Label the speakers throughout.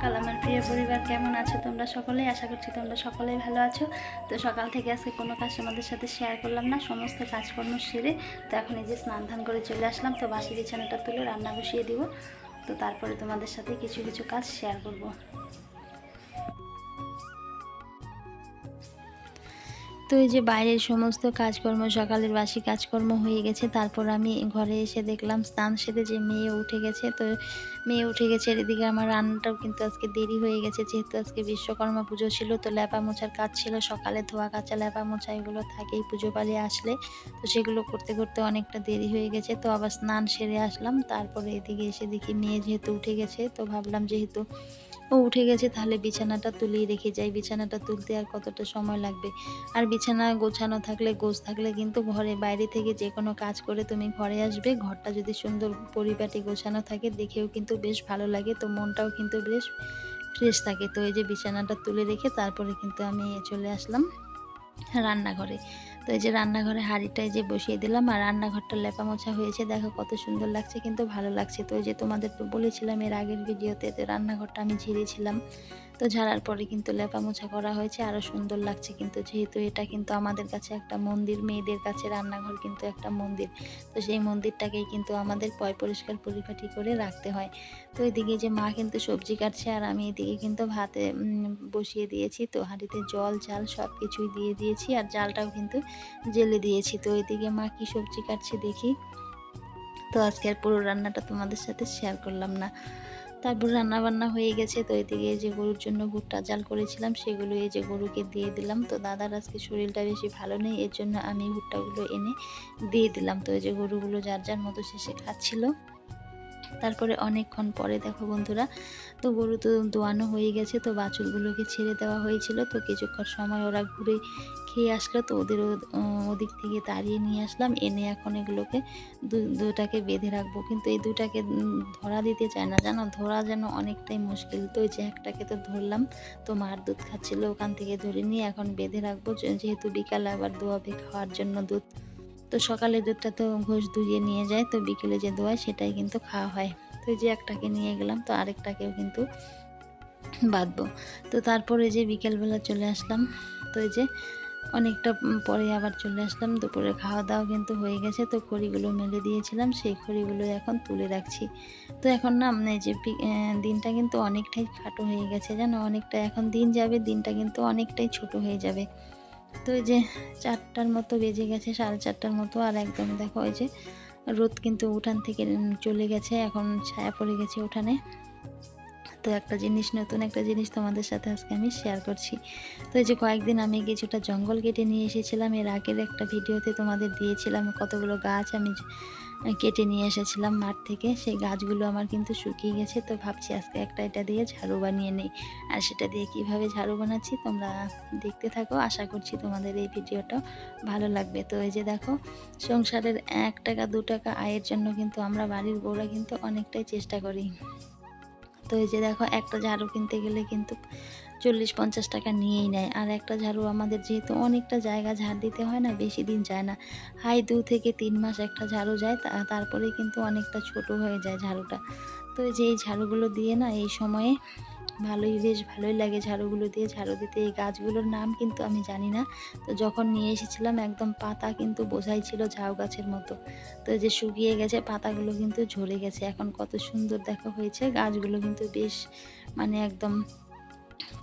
Speaker 1: সকাল। আমার প্রিয় পরিবার, কেমন আছো তোমরা সকলেই? আশা করছি তোমরা সকলেই ভালো আছো। তো সকাল থেকে আজকে কোনো কাজ আমাদের সাথে শেয়ার করলাম না, সমস্ত কাজকর্ম সেরে তো এখন এই যে স্নান ধান করে চলে আসলাম, তো বাসি বিছানাটা তুলে রান্না বসিয়ে দিব। তো তারপরে তোমাদের সাথে কিছু কিছু কাজ শেয়ার করব। তো এই যে বাইরের সমস্ত কাজকর্ম, সকালের বাসি কাজকর্ম হয়ে গেছে, তারপর আমি ঘরে এসে দেখলাম স্নান সেরে যে মেয়ে উঠে গেছে, তো মেয়ে উঠে গেছে এদিকে আমার রান্নাটাও কিন্তু আজকে দেরি হয়ে গেছে, যেহেতু আজকে বিশ্বকর্মা পুজো ছিল, তো ল্যাপা মোছার কাজ ছিল, সকালে ধোয়া কাঁচা ল্যাপা মোছা এগুলো থাকেই পুজো পালি আসলে, তো সেগুলো করতে করতে অনেকটা দেরি হয়ে গেছে, তো আবার স্নান সেরে আসলাম, তারপরে এদিকে এসে দেখি মেয়ে যেহেতু উঠে গেছে, তো ভাবলাম যেহেতু ও উঠে গেছে, তাহলে বিছানাটা তুলেই রেখে যাই। বিছানাটা তুলতে আর কতটা সময় লাগবে? আর বিছানা গোছানো থাকলে, গোছ থাকলে কিন্তু ঘরে বাইরে থেকে যে কোনো কাজ করে তুমি ঘরে আসবে। ঘরটা যদি সুন্দর পরিপাটি গোছানো থাকে, দেখেও কিন্তু বেশ ভালো লাগে। তো মনটাও কিন্তু বেশ ফ্রেশ থাকে। তো এই যে বিছানাটা তুলে রেখে তারপরে কিন্তু আমি চলে আসলাম রান্নাঘরে। তো এই যে রান্নাঘরে হাঁড়িটায় যে বসিয়ে দিলাম, আর রান্নাঘরটা লেপা মোছা হয়েছে। দেখো কত সুন্দর লাগছে, কিন্তু ভালো লাগছে। তো যে তোমাদের তো বলেছিলাম এর আগের ভিডিওতে রান্নাঘরটা আমি ঝেড়েছিলাম তো ঝাড়ার পরে কিন্তু লেপা মোছা করা হয়েছে। আরও সুন্দর লাগছে কিন্তু, যেহেতু এটা কিন্তু আমাদের কাছে একটা মন্দির, মেয়েদের কাছে রান্নাঘর কিন্তু একটা মন্দির। তো সেই মন্দিরটাকেই কিন্তু আমাদের পয় পরিষ্কার পরিপাটি করে রাখতে হয়। তো এদিকে যে মা কিন্তু সবজি কাটছে আর আমি এদিকে কিন্তু ভাতে বসিয়ে দিয়েছি। তো হাঁড়িতে জল চাল সব কিছুই দিয়ে দিয়েছি আর জালটাও কিন্তু জেলে দিয়েছি। তো এদিকে মা কি সবজি কাটছে দেখি। তো আজকে আর পুরো রান্নাটা তোমাদের সাথে শেয়ার করলাম না। তারপর রান্না বান্না হয়ে গেছে, তো এদিকে যে গরুর জন্য ভুট্টা জাল করেছিলাম, সেগুলো এই যে গরুকে দিয়ে দিলাম। তো দাদার আজকে শরীরটা বেশি ভালো নেই, এর জন্য আমি ভুট্টাগুলো এনে দিয়ে দিলাম। তো এই যে গরুগুলো যার যার মতো শেষে খাচ্ছিল। তারপরে অনেকক্ষণ পরে, দেখো বন্ধুরা, তো গরু তো দোয়ানো হয়ে গেছে, তো বাছুরগুলোকে ছেড়ে দেওয়া হয়েছিল, তো কিছুক্ষণ সময় ওরা ঘুরে খেয়ে আসলো, তো ওদের ওদিক থেকে তাড়িয়ে নিয়ে আসলাম, এনে এখন এগুলোকে দুটাকে বেঁধে রাখব। কিন্তু এই দুটাকে ধরা দিতে চায় না, জানো? ধরা যেন অনেকটাই মুশকিল। তো যে একটাকে তো ধরলাম, তো মার দুধ খাচ্ছিল ওখান থেকে ধরে নিয়ে, এখন বেঁধে রাখব যেহেতু বিকালে আবার দোয়াবে খাওয়ার জন্য দুধ। তো সকালে দুধটা তো ঘোষ ধুয়ে নিয়ে যায়, তো বিকেলে যে দোয়ায় সেটাই কিন্তু খাওয়া হয়। তো যে একটাকে নিয়ে গেলাম, তো আরেকটাকেও কিন্তু বাঁধবো। তো তারপরে যে বিকেলবেলা চলে আসলাম, তো এই যে অনেকটা পরে আবার চলে আসলাম দুপুরে খাওয়া দাওয়া কিন্তু হয়ে গেছে, তো খড়িগুলো মেলে দিয়েছিলাম, সেই খড়িগুলো এখন তুলে রাখছি। তো এখন না মানে যে দিনটা কিন্তু অনেকটাই খাটো হয়ে গেছে, জানো? অনেকটা এখন দিন যাবে, দিনটা কিন্তু অনেকটাই ছোট হয়ে যাবে। তো এই যে চারটার মতো বেজে গেছে, সাড়ে চারটার মতো, আর একদম দেখো ওই যে রোদ কিন্তু উঠান থেকে চলে গেছে, এখন ছায়া পড়ে গেছে উঠানে। তো একটা জিনিস, নতুন একটা জিনিস তোমাদের সাথে আজকে আমি শেয়ার করছি। তো এই যে কয়েকদিন আমি কিছুটা জঙ্গল কেটে নিয়ে এসেছিলাম, এর আগের একটা ভিডিওতে তোমাদের দিয়েছিলাম কতগুলো গাছ আমি কেটে নিয়ে এসেছিলাম মাঠ থেকে, সেই গাছগুলো আমার কিন্তু শুকিয়ে গেছে, তো ভাবছি আজকে একটা এটা দিয়ে ঝাড়ু বানিয়ে নেই। আর সেটা দিয়ে কীভাবে ঝাড়ু বানাচ্ছি তোমরা দেখতে থাকো, আশা করছি তোমাদের এই ভিডিওটা ভালো লাগবে। তো এই যে দেখো, সংসারের এক টাকা, দু টাকা আয়ের জন্য কিন্তু আমরা বাড়ির বউরা কিন্তু অনেকটাই চেষ্টা করি। তো এই যে দেখো, একটা ঝাড়ু কিনতে গেলে কিন্তু চল্লিশ পঞ্চাশ টাকা নিয়েই নেয়। আর একটা ঝাড়ু আমাদের যেহেতু অনেকটা জায়গা ঝাড় দিতে হয় না, বেশি দিন যায় না। হাই দু থেকে তিন মাস একটা ঝাড়ু যায় তারপরে কিন্তু অনেকটা ছোট হয়ে যায় ঝাড়ুটা। তো যে এই ঝাড়ুগুলো দিয়ে না এই সময়ে ভালোই, বেশ ভালোই লাগে ঝাড়ুগুলো দিয়ে। ঝাড়ু দিতে এই গাছগুলোর নাম কিন্তু আমি জানি না। তো যখন নিয়ে এসেছিলাম, একদম পাতা কিন্তু বোঝাই ছিল ঝাউ গাছের মতো। তো যে শুকিয়ে গেছে, পাতাগুলো কিন্তু ঝরে গেছে। এখন কত সুন্দর দেখা হয়েছে। গাছগুলো কিন্তু বেশ মানে একদম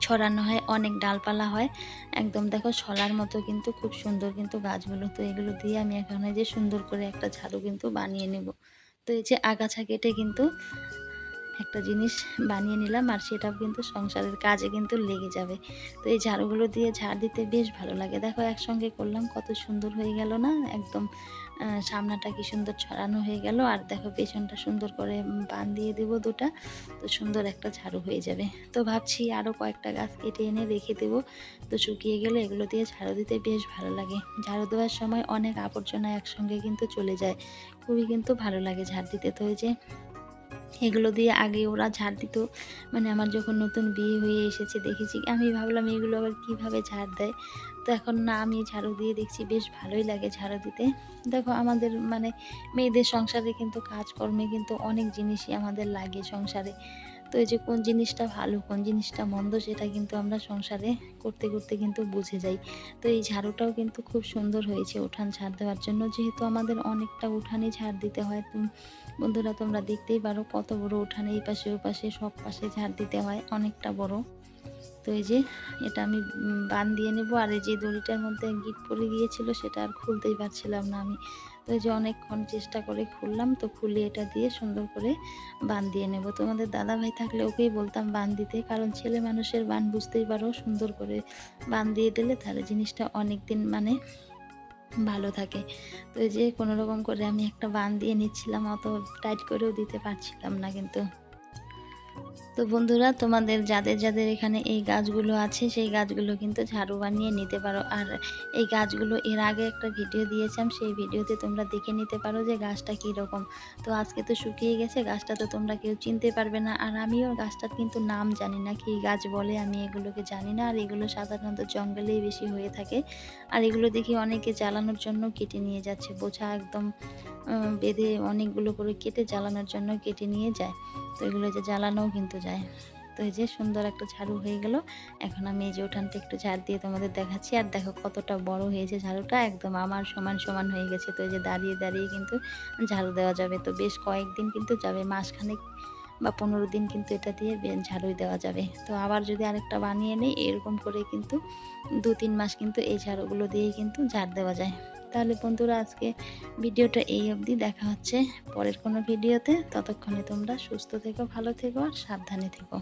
Speaker 1: ছড়ানো হয়, অনেক ডালপালা হয়। একদম দেখো ছলার মতো কিন্তু খুব সুন্দর কিন্তু গাছগুলো। তো এগুলো দিয়ে আমি এখন যে সুন্দর করে একটা ঝাড়ু কিন্তু বানিয়ে নেব। তো এই যে আগাছা কেটে কিন্তু একটা জিনিস বানিয়ে নিলাম আর সেটাও কিন্তু সংসারের কাজে কিন্তু লেগে যাবে। তো এই ঝাড়ুগুলো দিয়ে ঝাড় দিতে বেশ ভালো লাগে। দেখো একসঙ্গে করলাম, কত সুন্দর হয়ে গেল না? একদম সামনাটা কি সুন্দর ছড়ানো হয়ে গেল। আর দেখো পেছনটা সুন্দর করে বান দিয়ে দেবো দুটা। তো সুন্দর একটা ঝাড়ু হয়ে যাবে। তো ভাবছি আরও কয়েকটা গাছ কেটে এনে রেখে দেবো। তো শুকিয়ে গেলে এগুলো দিয়ে ঝাড়ু দিতে বেশ ভালো লাগে। ঝাড়ু দেওয়ার সময় অনেক আবর্জনা একসঙ্গে কিন্তু চলে যায়। খুবই কিন্তু ভালো লাগে ঝাড় দিতে। তো ওই যে এগুলো দিয়ে আগে ওরা ঝাড় দিত। মানে আমার যখন নতুন বিয়ে হয়ে এসেছে, দেখেছি আমি ভাবলাম এগুলো আবার কীভাবে ঝাড় দেয়? তো এখন না, আমি ঝাড়ু দিয়ে দেখছি বেশ ভালোই লাগে ঝাড়ু দিতে। দেখো, আমাদের মানে মেয়েদের সংসারে কিন্তু কাজকর্মে কিন্তু অনেক জিনিসই আমাদের লাগে সংসারে। তো এই যে কোন জিনিসটা ভালো, কোন জিনিসটা মন্দ সেটা কিন্তু আমরা সংসারে করতে করতে কিন্তু বুঝে যাই। তো এই ঝাড়ুটাও কিন্তু খুব সুন্দর হয়েছে উঠান ঝাড় দেওয়ার জন্য। যেহেতু আমাদের অনেকটা উঠানে ঝাড় দিতে হয় বন্ধুরা তোমরা দেখতেই পারো কত বড় উঠানে এই পাশে ও পাশে, সব পাশে ঝাড় দিতে হয়, অনেকটা বড়। তো এই যে এটা আমি বান দিয়ে নেব। আর এই যে দড়িটার মধ্যে গিট পড়ে গিয়েছিল সেটা আর খুলতেই পারছিলাম না আমি। তো যে অনেকক্ষণ চেষ্টা করে খুললাম, তো খুলে এটা দিয়ে সুন্দর করে বান দিয়ে নেব। তোমাদের দাদা ভাই থাকলে ওকেই বলতাম বান দিতে, কারণ ছেলে মানুষের বান বুঝতেই পারো, সুন্দর করে বান দিয়ে দিলে তাহলে জিনিসটা অনেক দিন মানে ভালো থাকে। তো যে কোনো রকম করে আমি একটা বান দিয়ে নিচ্ছিলাম, অত টাইট করেও দিতে পারছিলাম না কিন্তু। তো বন্ধুরা, তোমাদের যাদের যাদের এখানে এই গাছগুলো আছে, সেই গাছগুলো কিন্তু ঝাড়ু বানিয়ে নিতে পারো। আর এই গাছগুলো এর আগে একটা ভিডিও দিয়েছিলাম, সেই ভিডিওতে তোমরা দেখে নিতে পারো যে গাছটা কী রকম তো আজকে তো শুকিয়ে গেছে, গাছটা তো তোমরা কেউ চিনতে পারবে না। আর আমিও গাছটার কিন্তু নাম জানি না, কী গাছ বলে আমি এগুলোকে জানি না। আর এগুলো সাধারণত জঙ্গলেই বেশি হয়ে থাকে। আর এগুলো দেখি অনেকে জ্বালানোর জন্য কেটে নিয়ে যাচ্ছে। বোঝা একদম বেঁধে অনেকগুলো করে কেটে জ্বালানোর জন্য কেটে নিয়ে যায়। তো এগুলো যে জ্বালানোও কিন্তু যায়। তো এই যে সুন্দর একটা ঝাড়ু হয়ে গেল। এখন আমি এই যে উঠানটা একটু ঝাড় দিয়ে তোমাদের দেখাচ্ছি। আর দেখো কতটা বড় হয়েছে ঝাড়ুটা। একদম আমার সমান সমান হয়ে গেছে। তো এই যে দাঁড়িয়ে দাঁড়িয়ে কিন্তু ঝাড়ু দেওয়া যাবে। তো বেশ কয়েকদিন কিন্তু যাবে। মাসখানেক বা পনেরো দিন কিন্তু এটা দিয়ে ঝাড়ুই দেওয়া যাবে। তো আবার যদি আরেকটা বানিয়ে নেই, এরকম করে কিন্তু দু তিন মাস কিন্তু এই ঝাড়ুগুলো দিয়েই কিন্তু ঝাড় দেওয়া যায়। তাহলে বন্ধুরা আজকে ভিডিওটা এই অবধি, দেখা হচ্ছে পরের কোনো ভিডিওতে। ততক্ষণে তোমরা সুস্থ থেকো, ভালো থেকো আর সাবধানে থেকো।